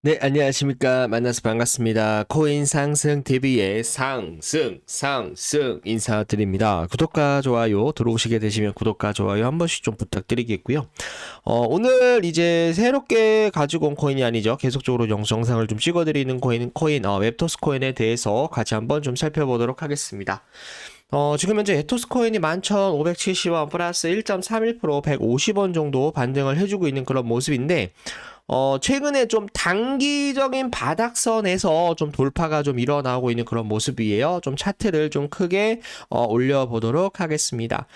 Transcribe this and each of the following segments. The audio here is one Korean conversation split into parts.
네, 안녕하십니까. 만나서 반갑습니다. 코인 상승 TV의 상승, 상승 인사드립니다. 구독과 좋아요 들어오시게 되시면 구독과 좋아요 한 번씩 좀 부탁드리겠고요. 어, 오늘 이제 새롭게 가지고 온 코인이 아니죠. 계속적으로 영- 영상을 좀 찍어드리는 코인, 코인, 어, 웹토스 코인에 대해서 같이 한번 좀 살펴보도록 하겠습니다. 어, 지금 현재 에토스 코인이 11,570원 플러스 1.31% 150원 정도 반등을 해주고 있는 그런 모습인데, 어, 최근에 좀 단기적인 바닥선에서 좀 돌파가 좀 일어나고 있는 그런 모습이에요. 좀 차트를 좀 크게 어, 올려보도록 하겠습니다.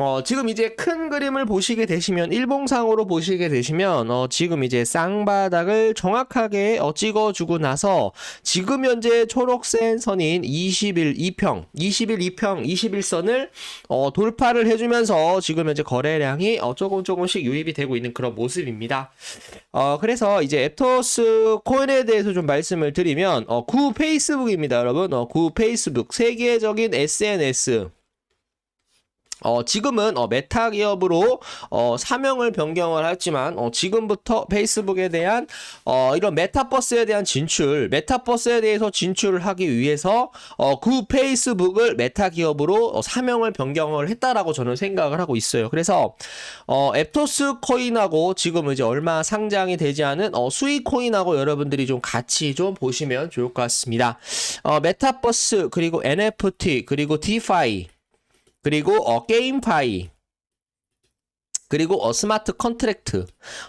어, 지금 이제 큰 그림을 보시게 되시면, 일봉상으로 보시게 되시면, 어, 지금 이제 쌍바닥을 정확하게 어, 찍어주고 나서, 지금 현재 초록색 선인 21, 2평, 21, 2평, 21선을 어, 돌파를 해주면서 지금 현재 거래량이 어, 조금 조금씩 유입이 되고 있는 그런 모습입니다. 어, 그래서 이제 앱토스 코인에 대해서 좀 말씀을 드리면, 어, 구 페이스북입니다, 여러분. 어, 구 페이스북. 세계적인 SNS. 어, 지금은 어, 메타 기업으로 어, 사명을 변경을 했지만 어, 지금부터 페이스북에 대한 어, 이런 메타버스에 대한 진출, 메타버스에 대해서 진출을 하기 위해서 어, 그 페이스북을 메타 기업으로 어, 사명을 변경을 했다라고 저는 생각을 하고 있어요. 그래서 어, 앱토스 코인하고 지금 이제 얼마 상장이 되지 않은 어, 수익 코인하고 여러분들이 좀 같이 좀 보시면 좋을 것 같습니다. 어, 메타버스 그리고 NFT 그리고 디파이 그리고 어, 게임파이 그리고 어, 스마트 컨트랙트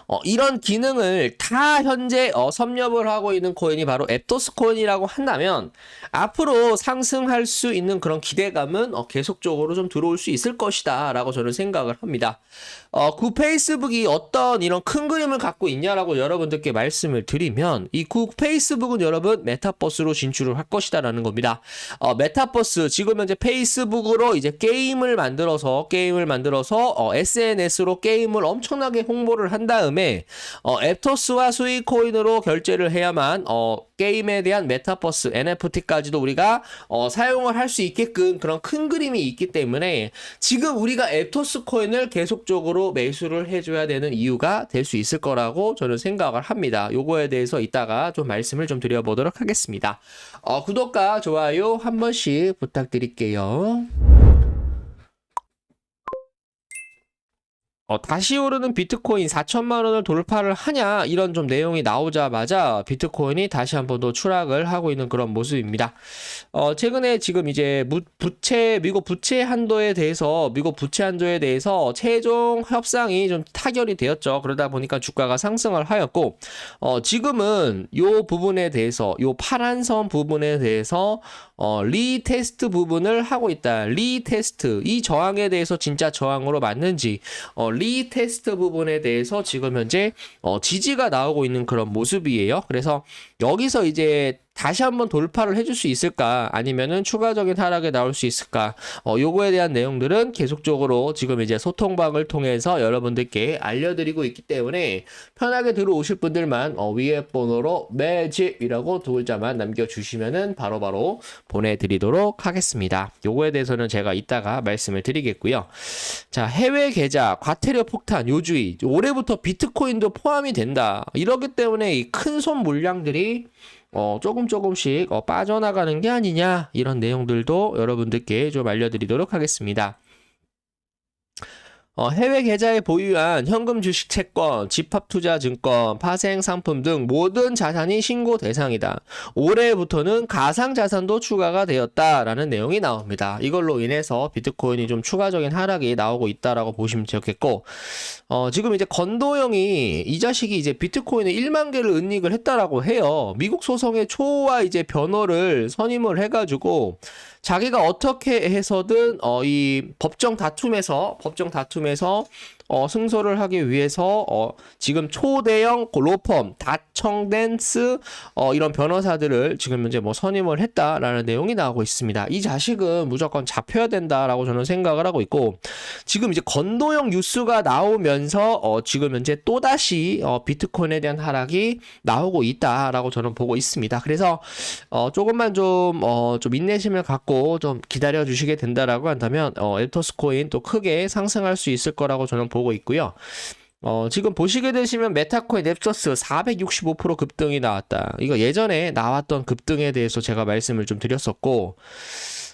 어, 이런 기능을 다 현재 어, 섭렵을 하고 있는 코인이 바로 앱토스 코인이라고 한다면 앞으로 상승할 수 있는 그런 기대감은 어, 계속적으로 좀 들어올 수 있을 것이다 라고 저는 생각을 합니다 어, 구 페이스북이 어떤 이런 큰 그림을 갖고 있냐라고 여러분들께 말씀을 드리면 이 구 페이스북은 여러분 메타버스로 진출을 할 것이다 라는 겁니다. 어, 메타버스 지금 현재 페이스북으로 이제 게임을 만들어서 게임을 만들어서 어, SNS로 게임을 엄청나게 홍보를 한 다음에 어, 앱토스와 스위코인으로 결제를 해야만 어, 게임에 대한 메타버스 NFT까지도 우리가 어, 사용을 할 수 있게끔 그런 큰 그림이 있기 때문에 지금 우리가 앱토스 코인을 계속적으로 매수를 해줘야 되는 이유가 될 수 있을 거라고 저는 생각을 합니다. 요거에 대해서 이따가 좀 말씀을 좀 드려보도록 하겠습니다. 어, 구독과 좋아요 한 번씩 부탁드릴게요. 어, 다시 오르는 비트코인 4천만 원을 돌파를 하냐 이런 좀 내용이 나오자마자 비트코인이 다시 한 번 더 추락을 하고 있는 그런 모습입니다. 어, 최근에 지금 이제 무, 부채 미국 부채 한도에 대해서 미국 부채 한도에 대해서 최종 협상이 좀 타결이 되었죠. 그러다 보니까 주가가 상승을 하였고 어, 지금은 요 부분에 대해서 요 파란 선 부분에 대해서 어, 리테스트 부분을 하고 있다. 리테스트 이 저항에 대해서 진짜 저항으로 맞는지 어, 리테스트 부분에 대해서 지금 현재 어, 지지가 나오고 있는 그런 모습이에요. 그래서 여기서 이제 다시 한번 돌파를 해줄 수 있을까? 아니면은 추가적인 하락이 나올 수 있을까? 어, 요거에 대한 내용들은 계속적으로 지금 이제 소통방을 통해서 여러분들께 알려드리고 있기 때문에 편하게 들어오실 분들만 어, 위에 번호로 매집이라고 두 글자만 남겨주시면은 바로바로 보내드리도록 하겠습니다. 요거에 대해서는 제가 이따가 말씀을 드리겠고요. 자, 해외 계좌, 과태료 폭탄, 요주의. 올해부터 비트코인도 포함이 된다. 이러기 때문에 이 큰 손 물량들이 어, 조금 조금씩 어, 빠져나가는 게 아니냐 이런 내용들도 여러분들께 좀 알려드리도록 하겠습니다. 어, 해외 계좌에 보유한 현금 주식 채권, 집합 투자 증권, 파생 상품 등 모든 자산이 신고 대상이다. 올해부터는 가상 자산도 추가가 되었다라는 내용이 나옵니다. 이걸로 인해서 비트코인이 좀 추가적인 하락이 나오고 있다라고 보시면 좋겠고, 어, 지금 이제 건도영이 이 자식이 이제 비트코인에 1만 개를 은닉을 했다라고 해요. 미국 소송의 초와 이제 변호를 선임을 해가지고 자기가 어떻게 해서든 어, 이 법정 다툼에서 법정 다툼 에서 어, 승소를 하기 위해서 어, 지금 초대형 로펌 다청댄스 어, 이런 변호사들을 지금 현재 뭐 선임을 했다라는 내용이 나오고 있습니다. 이 자식은 무조건 잡혀야 된다라고 저는 생각을 하고 있고 지금 이제 건도형 뉴스가 나오면서 어, 지금 현재 또 다시 어, 비트코인에 대한 하락이 나오고 있다라고 저는 보고 있습니다. 그래서 어, 조금만 좀, 어, 좀 인내심을 갖고 좀 기다려 주시게 된다라고 한다면, 어, 엘토스 코인 또 크게 상승할 수 있을 거라고 저는 보고 있고요. 어, 지금 보시게 되시면 메타코인 넵서스 465% 급등이 나왔다. 이거 예전에 나왔던 급등에 대해서 제가 말씀을 좀 드렸었고,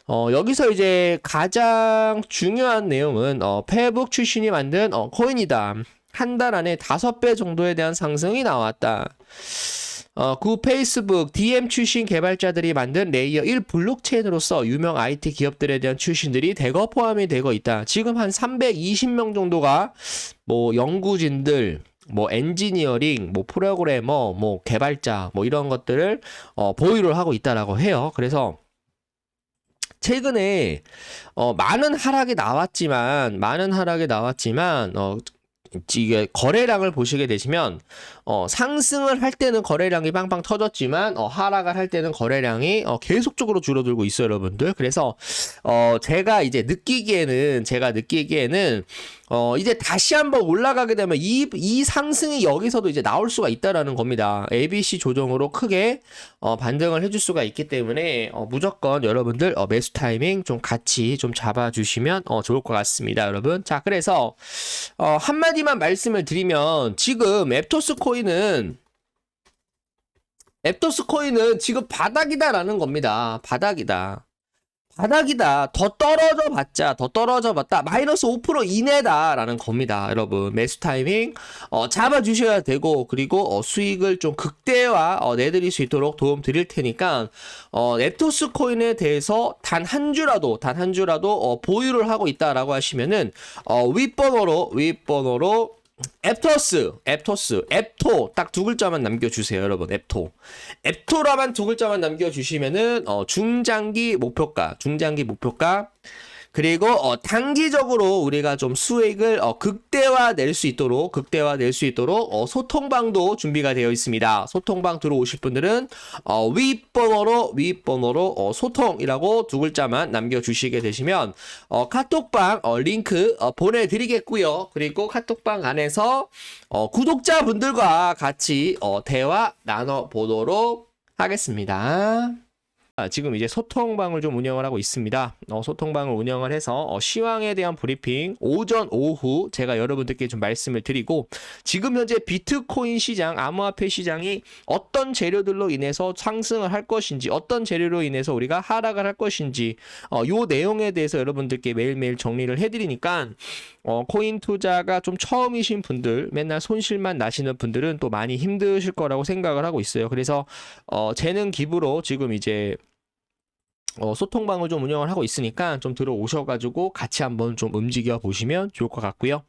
어, 여기서 이제 가장 중요한 내용은, 어, 페북 출신이 만든, 어, 코인이다. 한 달 안에 다섯 배 정도에 대한 상승이 나왔다. 어, 구 페이스북 DM 출신 개발자들이 만든 레이어 1 블록체인으로서 유명 IT 기업들에 대한 출신들이 대거 포함이 되고 있다. 지금 한 320명 정도가 뭐 연구진들, 뭐 엔지니어링, 뭐 프로그래머, 뭐 개발자, 뭐 이런 것들을 어, 보유를 하고 있다라고 해요. 그래서 최근에 어, 많은 하락이 나왔지만 많은 하락이 나왔지만 어, 이게 거래량을 보시게 되시면 어, 상승을 할 때는 거래량이 빵빵 터졌지만 어, 하락을 할 때는 거래량이 어, 계속적으로 줄어들고 있어요, 여러분들. 그래서 어, 제가 이제 느끼기에는 제가 느끼기에는 어, 이제 다시 한번 올라가게 되면 이, 이 상승이 여기서도 이제 나올 수가 있다라는 겁니다. ABC 조정으로 크게 어, 반등을 해줄 수가 있기 때문에 어, 무조건 여러분들 어, 매수 타이밍 좀 같이 좀 잡아주시면 어, 좋을 것 같습니다, 여러분. 자, 그래서 어, 한마디만 말씀을 드리면 지금 앱토스 코인 은 앱토스 코인은 지금 바닥이다라는 겁니다. 바닥이다. 바닥이다. 더 떨어져 봤자, 더 떨어져 봤다. 마이너스 5% 이내다라는 겁니다. 여러분. 매수 타이밍, 어, 잡아주셔야 되고, 그리고, 어, 수익을 좀 극대화, 어, 내드릴 수 있도록 도움 드릴 테니까, 어, 랩토스 코인에 대해서 단 한 주라도, 단 한 주라도, 어, 보유를 하고 있다라고 하시면은, 어, 윗번호로, 윗번호로, 앱토스, 앱토스, 앱토 딱 두 글자만 남겨주세요, 여러분. 앱토, 앱토라만 두 글자만 남겨주시면은 어, 중장기 목표가, 중장기 목표가 그리고 어, 단기적으로 우리가 좀 수익을 어, 극대화 낼 수 있도록 극대화 낼 수 있도록 어, 소통방도 준비가 되어 있습니다. 소통방 들어오실 분들은 어, 윗번호로 윗번호로 어, 소통이라고 두 글자만 남겨주시게 되시면 어, 카톡방 어, 링크 어, 보내드리겠고요. 그리고 카톡방 안에서 어, 구독자 분들과 같이 어, 대화 나눠 보도록 하겠습니다. 아, 지금 이제 소통방을 좀 운영을 하고 있습니다. 어, 소통방을 운영을 해서 어, 시황에 대한 브리핑 오전 오후 제가 여러분들께 좀 말씀을 드리고 지금 현재 비트코인 시장 암호화폐 시장이 어떤 재료들로 인해서 상승을 할 것인지 어떤 재료로 인해서 우리가 하락을 할 것인지 어, 요 내용에 대해서 여러분들께 매일매일 정리를 해드리니까 어, 코인 투자가 좀 처음이신 분들 맨날 손실만 나시는 분들은 또 많이 힘드실 거라고 생각을 하고 있어요. 그래서 어, 재능 기부로 지금 이제 어, 소통방을 좀 운영을 하고 있으니까 좀 들어오셔가지고 같이 한번 좀 움직여 보시면 좋을 것 같고요.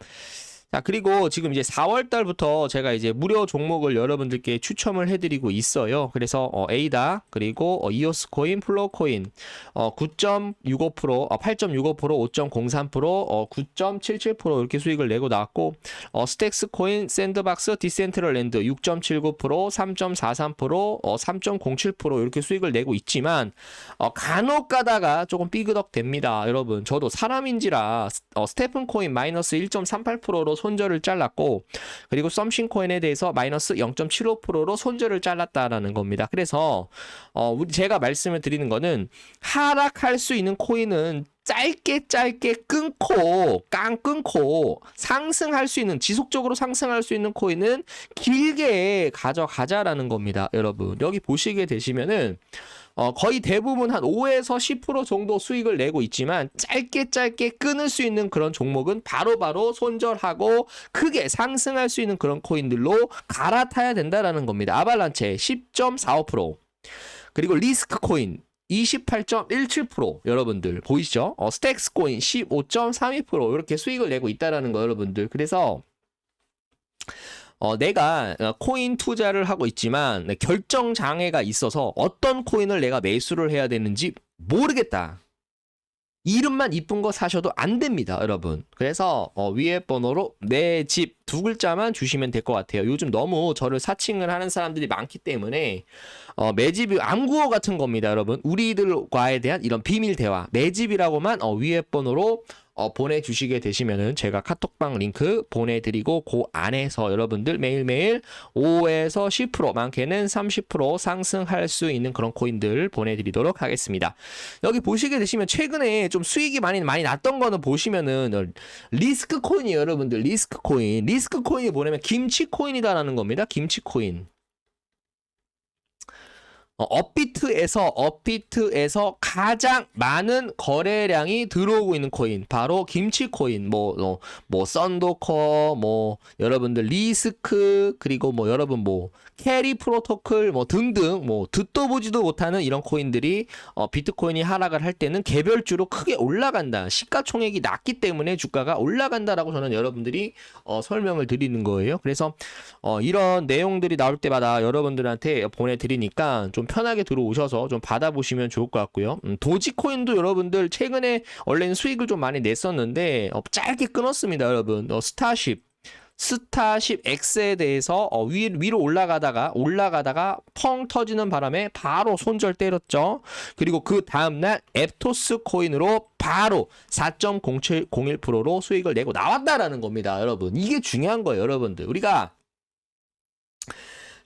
자, 그리고 지금 이제 4월 달부터 제가 이제 무료 종목을 여러분들께 추첨을 해드리고 있어요. 그래서 어, 에이다, 그리고 어, 이오스 코인, 플로우 코인, 어, 9.65%, 어, 8.65%, 5.03%, 어, 9.77% 이렇게 수익을 내고 나왔고, 어, 스택스 코인, 샌드박스, 디센트럴랜드 6.79%, 3.43%, 어, 3.07% 이렇게 수익을 내고 있지만, 어, 간혹 가다가 조금 삐그덕 됩니다. 여러분, 저도 사람인지라 어, 스테픈 코인 마이너스 1.38%로 손절을 잘랐고 그리고 썸신 코인에 대해서 마이너스 0.75%로 손절을 잘랐다라는 겁니다. 그래서 어 우리 제가 말씀을 드리는 거는 하락할 수 있는 코인은 짧게 짧게 끊고 깡 끊고 상승할 수 있는 지속적으로 상승할 수 있는 코인은 길게 가져가자라는 겁니다. 여러분 여기 보시게 되시면은 어, 거의 대부분 한 5에서 10% 정도 수익을 내고 있지만 짧게 짧게 끊을 수 있는 그런 종목은 바로바로 바로 손절하고 크게 상승할 수 있는 그런 코인들로 갈아타야 된다라는 겁니다. 아발란체 10.45% 그리고 리스크 코인 28.17% 여러분들 보이시죠? 어, 스택스 코인 15.32% 이렇게 수익을 내고 있다라는 거 여러분들. 그래서 어, 내가 어, 코인 투자를 하고 있지만 결정 장애가 있어서 어떤 코인을 내가 매수를 해야 되는지 모르겠다. 이름만 이쁜 거 사셔도 안 됩니다, 여러분. 그래서 어, 위에 번호로 내 집 두 글자만 주시면 될 것 같아요. 요즘 너무 저를 사칭을 하는 사람들이 많기 때문에 어, 매집이 암구어 같은 겁니다, 여러분. 우리들과에 대한 이런 비밀 대화, 매집이라고만 어, 위에 번호로 어, 보내주시게 되시면은 제가 카톡방 링크 보내드리고 그 안에서 여러분들 매일매일 5에서 10% 많게는 30% 상승할 수 있는 그런 코인들 보내드리도록 하겠습니다. 여기 보시게 되시면 최근에 좀 수익이 많이 많이 났던 거는 보시면은 어, 리스크 코인이 여러분들 리스크 코인 리스크 코인이 뭐냐면 김치 코인이다라는 겁니다. 김치 코인. 어, 업비트에서 업비트에서 가장 많은 거래량이 들어오고 있는 코인. 바로 김치 코인. 뭐뭐 뭐 썬도커 뭐 여러분들 리스크 그리고 뭐 여러분 뭐 캐리 프로토콜 뭐 등등 뭐 듣도 보지도 못하는 이런 코인들이 어, 비트코인이 하락을 할 때는 개별주로 크게 올라간다 시가총액이 낮기 때문에 주가가 올라간다라고 저는 여러분들이 어, 설명을 드리는 거예요 그래서 어, 이런 내용들이 나올 때마다 여러분들한테 보내드리니까 좀 편하게 들어오셔서 좀 받아보시면 좋을 것 같고요. 음, 도지코인도 여러분들 최근에 원래는 수익을 좀 많이 냈었는데 어, 짧게 끊었습니다, 여러분. 어, 스타쉽. 스타쉽 X에 대해서 어, 위, 위로 올라가다가 올라가다가 펑 터지는 바람에 바로 손절 때렸죠. 그리고 그 다음날 앱토스 코인으로 바로 4.0701%로 수익을 내고 나왔다라는 겁니다, 여러분. 이게 중요한 거예요, 여러분들. 우리가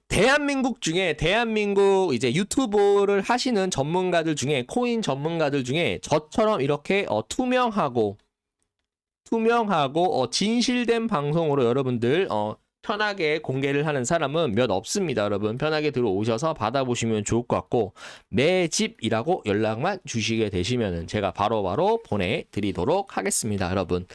대한민국 중에 대한민국 이제 유튜브를 하시는 전문가들 중에 코인 전문가들 중에 저처럼 이렇게 어, 투명하고 투명하고 어, 진실된 방송으로 여러분들 어, 편하게 공개를 하는 사람은 몇 없습니다, 여러분. 편하게 들어오셔서 받아보시면 좋을 것 같고 내 집이라고 연락만 주시게 되시면은 제가 바로바로 보내드리도록 하겠습니다, 여러분.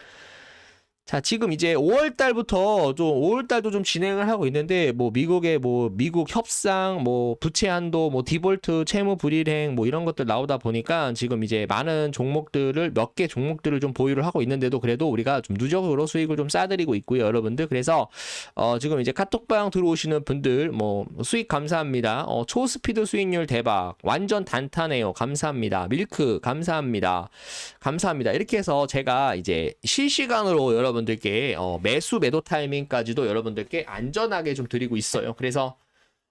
자, 지금 이제 5월 달부터 좀 5월 달도 좀 진행을 하고 있는데 뭐 미국의 뭐 미국 협상, 뭐 부채 한도, 뭐 디볼트, 채무 불일행 뭐 이런 것들 나오다 보니까 지금 이제 많은 종목들을 몇 개 종목들을 좀 보유를 하고 있는데도 그래도 우리가 좀 누적으로 수익을 좀 싸드리고 있고요, 여러분들. 그래서 어 지금 이제 카톡방 들어오시는 분들 뭐 수익 감사합니다. 어 초스피드 수익률 대박. 완전 단타네요. 감사합니다. 밀크 감사합니다. 감사합니다. 이렇게 해서 제가 이제 실시간으로 여러분 들께 어, 매수 매도 타이밍까지도 여러분들께 안전하게 좀 드리고 있어요. 그래서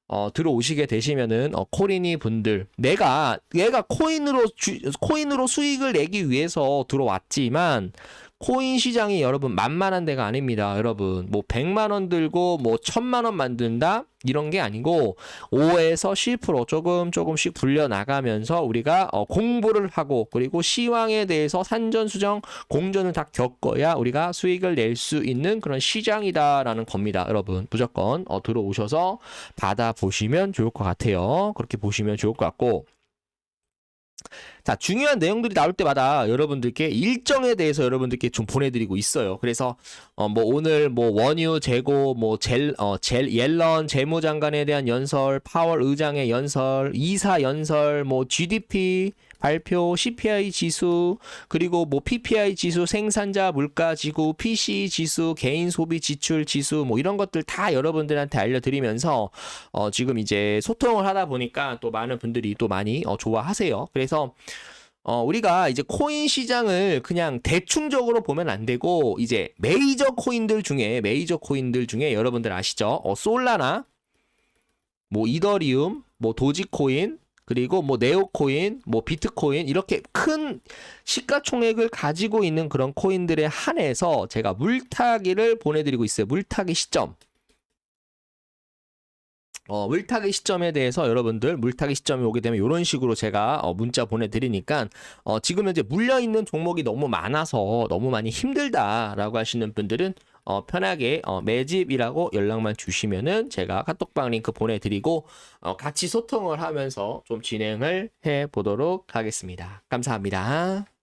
어, 들어오시게 되시면은 어, 코리니 분들 내가 얘가 코인으로 주, 코인으로 수익을 내기 위해서 들어왔지만 코인 시장이 여러분 만만한 데가 아닙니다. 여러분 뭐 100만 원 들고 뭐 1000만 원 만든다 이런 게 아니고 5에서 10% 조금 조금씩 불려 나가면서 우리가 어, 공부를 하고 그리고 시황에 대해서 산전 수정 공전을 다 겪어야 우리가 수익을 낼 수 있는 그런 시장이다라는 겁니다. 여러분 무조건 어, 들어오셔서 받아 보시면 좋을 것 같아요. 그렇게 보시면 좋을 것 같고 자, 중요한 내용들이 나올 때마다 여러분들께 일정에 대해서 여러분들께 좀 보내드리고 있어요. 그래서, 어, 뭐, 오늘 뭐, 원유 재고, 뭐, 젤, 어, 젤, 옐런 재무장관에 대한 연설, 파월 의장의 연설, 이사 연설, 뭐, GDP, 발표, CPI 지수, 그리고 뭐 PPI 지수, 생산자 물가 지수, PC 지수, 개인 소비 지출 지수, 뭐 이런 것들 다 여러분들한테 알려드리면서 어 지금 이제 소통을 하다 보니까 또 많은 분들이 또 많이 어 좋아하세요. 그래서 어, 우리가 이제 코인 시장을 그냥 대충적으로 보면 안 되고, 이제 메이저 코인들 중에, 메이저 코인들 중에 여러분들 아시죠? 어, 솔라나, 뭐 이더리움, 뭐 도지코인, 그리고 뭐 네오코인, 뭐 비트코인 이렇게 큰 시가총액을 가지고 있는 그런 코인들에 한해서 제가 물타기를 보내드리고 있어요. 물타기 시점. 어, 물타기 시점에 대해서 여러분들 물타기 시점이 오게 되면 이런 식으로 제가 어, 문자 보내드리니까 어, 지금 현재 물려 있는 종목이 너무 많아서 너무 많이 힘들다라고 하시는 분들은 어, 편하게 어, 매집이라고 연락만 주시면은 제가 카톡방 링크 보내드리고 어, 같이 소통을 하면서 좀 진행을 해 보도록 하겠습니다. 감사합니다.